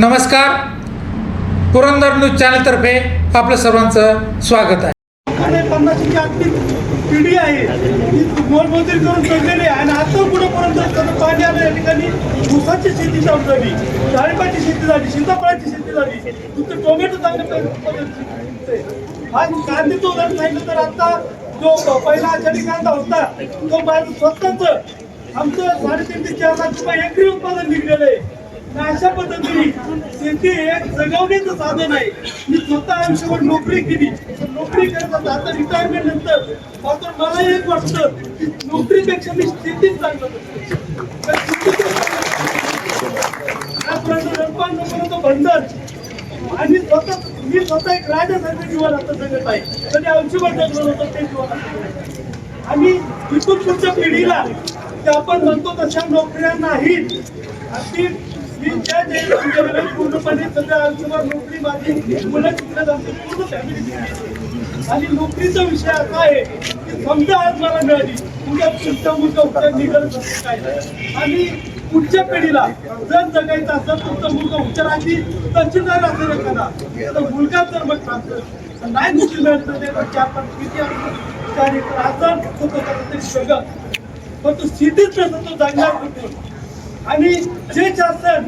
नमस्कार. पुरंदर न्यूज चॅनलतर्फे आपलं सर्वांचं स्वागत आहे. पन्नासची आतली पिढी आहे ती मोलमजुरी करून जगलेली आहे आणि आता पुढे पर्यंत पाणी आलं या ठिकाणी ऊसाची शेती चालू झाली डाळिंबाची शेती झाली सीताफळाची शेती झाली. तुमचं टोमॅटो चांगल्या आज कांद्याचं उदाहरण सांगितलं तर आता जो पहिला आषाढी कांदा होता तो माझं स्वतःच आमचं साडेतीन ते चार लाख रुपये एकरी उत्पादन निघलेलं आहे. अशा पद्धतीने शेती एक जगवण्याचं साधन आहे. मी स्वतः आयुष्यावर नोकरी केली. नोकरी करत होता आता रिटायरमेंट नंतर मात्र मला एक वाटतं की नोकरीपेक्षा मी शेतीच चांगलं करतो. आजपर्यंत आणि स्वतः मी स्वतः एक राजासारखं जीवन आता जगत आहे. कधी आयुष्यभर जगलो नव्हतं ते जीवन आणि इथून पुढच्या पिढीला ते आपण म्हणतो तशा नोकऱ्या नाहीत. अगदी मी ज्या जे पूर्णपणे सगळ्या आयुष्यभर नोकरी माझी मुलं शिकण्यात आमची पूर्ण फॅमिली आणि नोकरीचा विषय असा आहे की समजा आज मला मिळाली उद्या पुढचा मुलगा उत्तर निघाल काय? आणि पुढच्या पिढीला जर जगायचं असेल तुमचा मुलगा उच्चाराची तहसीलदार असेल एखादा तर मुलगा जर मग ट्रान्सफर नाही नोकरी मिळत नाही ते चार पाच किती असतील चार एकर. ते सगळं. पण तो स्थितीच नसतो तो जागणार आणि जे शासन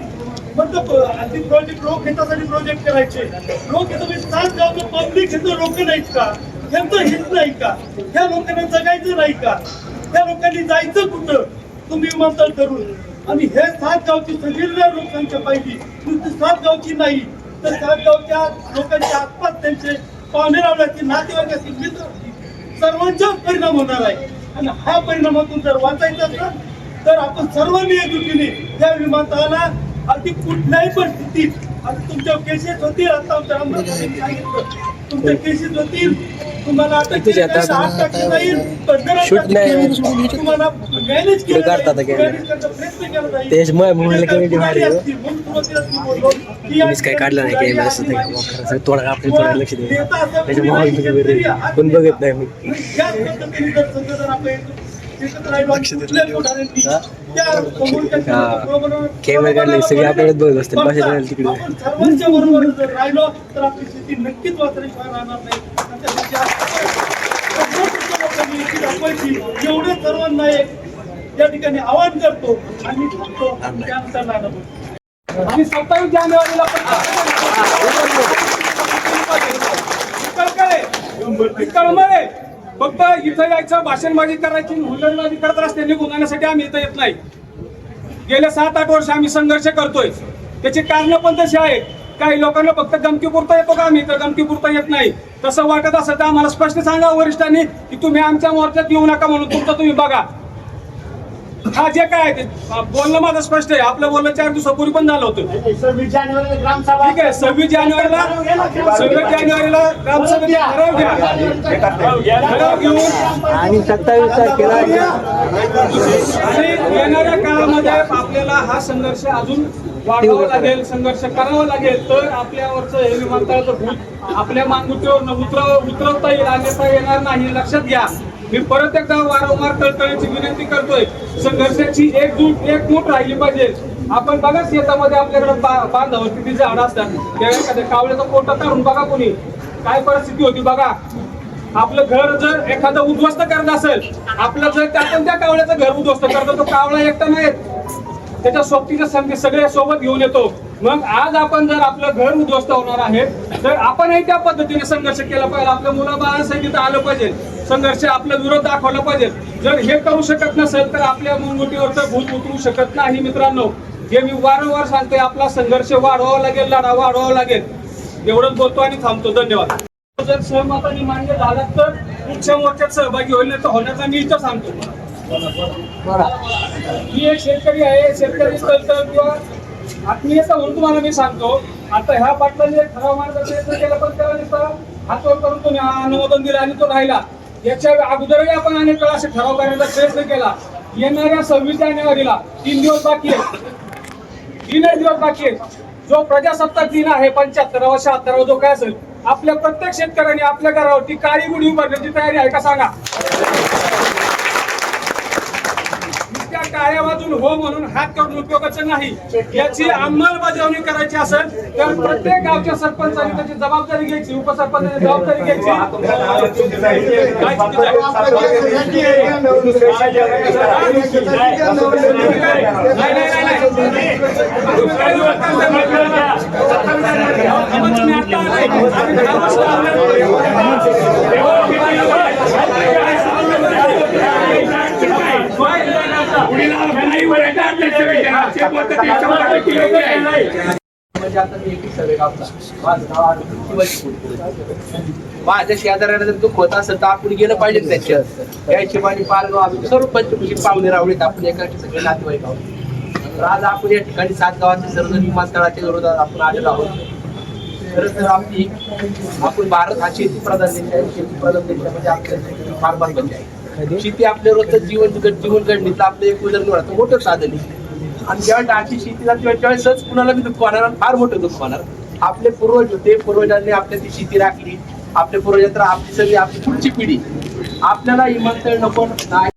मतलब आधी प्रोजेक्ट लोक हितासाठी प्रोजेक्ट करायचे. लोक हित म्हणजे सात गावचं पब्लिक हित लोक नाहीत का? यांचं हित नाही का? ह्या लोकांना जगायचं नाही का? त्या लोकांनी जायचं कुठं? तुम्ही विमानतळ करून आणि हे सात गावची सगळ्या लोकांच्या पाहिजे नुसती सात गावची नाही तर सात गावच्या लोकांच्या आसपास त्यांचे पाहुणे रावल्याची नातेवाईक मित्र असतील सर्वांचाच परिणाम होणार आहे. आणि हा परिणामातून जर वाचायचा असेल तर आपण सर्वांनी एकजुटीने या विमानतळाला अगदी कुठल्याही परिस्थितीत आता तुमच्या केसेस होतील आता आमच्या सांगितलं तुमच्या केसेस होतील तुम्हाला अटक केली आठ टाकली जाईल, मॅनेज केलं प्रयत्न केला जाईल. काय काढलं नाही असं. थोडं आपण थोडं लक्ष त्याच्या देता. बघत नाही मी. याच पद्धतीने जर समजा जर आपण एकत्र राहिलो आणि कुठल्याच पुढाऱ्यांनी त्या समोरच्या हा. बरोबर- Camera काढले की सगळे आपल्याकडे बघत असतात. भाषा तिकडे. राहिलो तर आपली नक्कीच राहणार नाही. एवढे सर्वांना एक या ठिकाणी आवाहन करतो आणि आणि सत्तावीस जानेवारीला पण कळकळे कळमळे फक्त इथं यायचं भाषणबाजी करायची हुल्लडबाजी करत रस्त्याने गुन्हासाठी आम्ही इथं येत नाही. गेल्या सात आठ वर्ष आम्ही संघर्ष करतोय. त्याची कारणं पण तशी आहेत. काही लोकांना फक्त गमकीपुरता येतो का? आम्ही तर गमकीपुरता येत नाही. तसं वाटत असेल तर आम्हाला स्पष्ट सांगा वरिष्ठांनी की तुम्ही आमच्या मोर्चात येऊ नका म्हणून तुमचं तुम्ही बघा. हा जे काय बोलणं माझं स्पष्ट आहे. आपलं बोलणं चार दिवसापूर्वी पण झालं होतं. सव्वीस जानेवारीला ग्रामसभा ठीक आहे सव्वीस जानेवारीला सव्वीस जानेवारीला ग्रामसभेत ठराव घ्या. ठराव घेऊन आणि सत्तावीस तारखेला आणि येणाऱ्या काळामध्ये आपल्याला हा संघर्ष अजून वाढवावा लागेल संघर्ष करावा लागेल. तर आपल्यावरचं हे विमानतळाचं भूत आपल्या मानगुटीवर उतरव उतरवता येईल अन्यथा येणार नाही. लक्षात घ्या. मी परत एकदा वारंवार तळतळीची विनंती करतोय. संघर्षाची एकजूट एकमूट राहिली पाहिजे. आपण बघा शेतामध्ये आपल्याकडे बा- बांधावर किती झाडं असतात. त्या एखाद्या कावळ्याचा कोटा काढून बघा कोणी. काय परिस्थिती होती बघा. आपलं घर जर एखादं उद्ध्वस्त करत असेल आपलं जर आपण त्या कावळ्याचं घर उद्ध्वस्त करतो तो कावळा एकटा नाही. त्याच्या सोबतीच्या संधी सगळ्या सोबत घेऊन येतो. मग आज आपण जर आपलं घर उद्ध्वस्त होणार आहे तर आपणही त्या पद्धतीने संघर्ष केला पाहिजे. आपल्या मुलं बाळांसाठी इथं आलं पाहिजे. संघर्ष आपला विरोध दाखवला पाहिजे. जर हे करू शकत नसेल तर आपल्या मुंगुटीवरचं भूत उतरू शकत नाही मित्रांनो. हे मी वारंवार सांगतोय आपला संघर्ष वाढवावा लागेल लढा वाढवावा लागेल. एवढंच बोलतो आणि थांबतो. धन्यवाद. जर सहमताने मान्य झाला तर पुढच्या मोर्चात सहभागी होईल तर होण्याचा मी इथं सांगतो. मी एक शेतकरी आहे शेतकरी किंवा आत्मीयता म्हणून तुम्हाला मी सांगतो. आता ह्या पाटलाने एक ठराव मार्ग प्रयत्न केला पण त्याला हा हातवर करून तो अनुमोदन दिलं आणि तो राहिला. याच्या अगोदरही आपण अनेक वेळा असे ठराव करण्याचा प्रयत्न केला. येणाऱ्या सव्वीस जानेवारीला तीन दिवस बाकी आहेत. तीनच दिवस बाकी आहेत. जो प्रजासत्ताक दिन आहे पंच्याहत्तरावा शहात्तरावा जो काय असेल आपल्या प्रत्येक शेतकऱ्यांनी आपल्या घरावरती काळी गुढी उभारण्याची तयारी आहे का सांगा? टाळ्या वाजून हो म्हणून हात करून उपयोगाचं नाही. याची अंमलबजावणी करायची असेल तर प्रत्येक गावच्या सरपंचाने त्याची जबाबदारी घ्यायची उपसरपंचांची जबाबदारी घ्यायची काय चुकीचं आहे? नाही, नाही, नाही, नाही. तुम्ही काय बोलता? तुम्ही आता आलाय. आम्ही दहा वर्ष म्हणजे आता मी एकवीस गावचा माझं नाव शिवाजी माझ्या शेजाऱ्याला जर दुःख होत असेल तर आपण गेलं पाहिजे ना त्यांच्या. त्या हिशोबाने पालगाव आम्ही सर्व पंचकृषी म्हणजे पाहुणे रावळीत आपण एका सगळे नातेवाईक आहोत. तर आज आपण या ठिकाणी सात गावाचे सर्व विमानतळाच्या विरोधात आपण आलेलो आहोत. खरं तर आपली आपण भारत हा शेती प्रधान देश आहे. शेती प्रधान देशामध्ये आपल्या फार महत्वाची आहे. शेती आपल्या रोजचं जीवन जीवन घडणीचं आपलं एक उदरनिर्वाहाचं मोठं साधन आहे. आणि जेव्हा शेती शेतीला तेव्हा त्यावेळेसच कुणाला बी दुःख होणार फार मोठं दुःख होणार आपले पूर्वज होते पूर्वजांनी आपल्या ती शेती राखली. आपले पूर्वज तर आपली सगळी आपली पुढची पिढी. आपल्याला इमानतळ नको नाही.